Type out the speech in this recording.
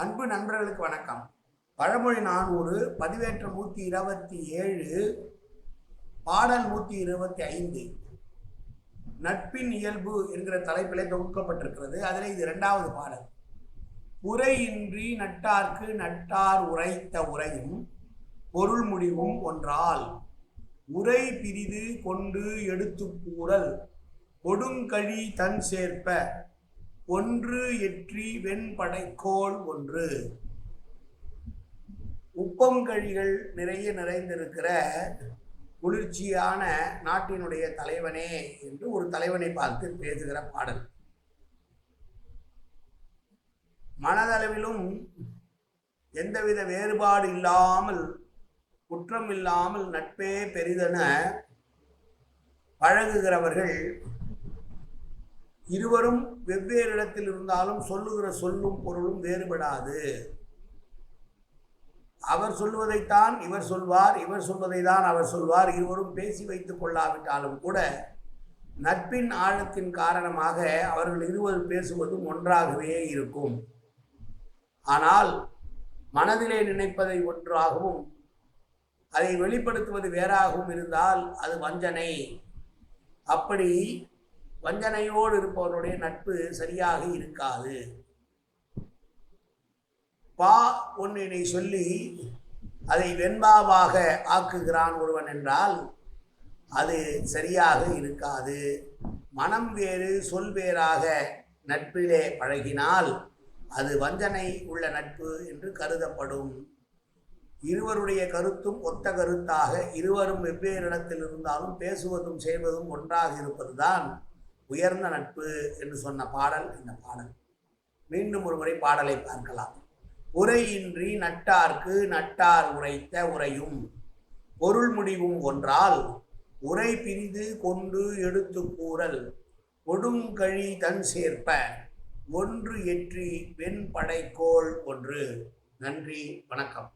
அன்பு நண்பர்களுக்கு வணக்கம். பழமொழி நானூறு பதிவேற்றம் நூற்றி இருபத்தி ஏழு பாடல் நூற்றி இருபத்தி ஐந்து. நட்பின் இயல்பு என்கிற தலைப்பிலே தொகுக்கப்பட்டிருக்கிறது. அதில் இது இரண்டாவது பாடல். உரையின்றி நட்டார்க்கு நட்டார் உரைத்த உரையும் பொருள் முடிவும் ஒன்றால் உரை பிரிது கொண்டு எடுத்து கூறல் கொடுங்கழி தன் சேர்ப்ப ஒன்று எற்றி வெண்படைக்கோள் ஒன்று. உப்பங்கழிகள் நிறைய நிறைந்திருக்கிற குளிர்ச்சியான நாட்டினுடைய தலைவனே என்று ஒரு தலைவனை பார்த்து பேசுகிற பாடல். மனதளவிலும் எந்தவித வேறுபாடு இல்லாமல் குற்றம் இல்லாமல் நட்பே பெரிதென பழகுகிறவர்கள் இருவரும் வெவ்வேறு இடத்தில் இருந்தாலும் சொல்லுகிற சொல்லும் பொருளும் வேறுபடாது. அவர் சொல்வதைத்தான் இவர் சொல்வார் இவர் சொல்வதை தான் அவர் சொல்வார். இருவரும் பேசி வைத்துக் கொள்ளாவிட்டாலும் கூட நட்பின் ஆழத்தின் காரணமாக அவர்கள் இருவர் பேசுவதும் ஒன்றாகவே இருக்கும். ஆனால் மனதிலே நினைப்பதை ஒன்றாகவும் அதை வெளிப்படுத்துவது வேறாகவும் இருந்தால் அது வஞ்சனை. அப்படி வஞ்சனையோடு இருப்பவருடைய நட்பு சரியாக இருக்காது. பா ஒன்றினை சொல்லி அதை வெண்பாவாக ஆக்குகிறான் ஒருவன் என்றால் அது சரியாக இருக்காது. மனம் வேறு சொல் வேறாக நட்பிலே பழகினால் அது வஞ்சனை உள்ள நட்பு என்று கருதப்படும். இருவருடைய கருத்தும் ஒத்த கருத்தாக இருவரும் வெவ்வேறு இடத்தில் இருந்தாலும் பேசுவதும் செய்வதும் ஒன்றாக இருப்பதுதான் உயர்ந்த நட்பு என்று சொன்ன பாடல் இந்த பாடல். மீண்டும் ஒரு முறை பாடலை பார்க்கலாம். உரையின்றி நட்டார்க்கு நட்டார் உரைத்த உரையும் பொருள் முடிவும் ஒன்றால் உரை பிரிந்து கொண்டு எடுத்து கூறல். கொடுங்கழி தன் சேர்ப்ப ஒன்று எற்றி வெண்படைக்கோள் ஒன்று. நன்றி வணக்கம்.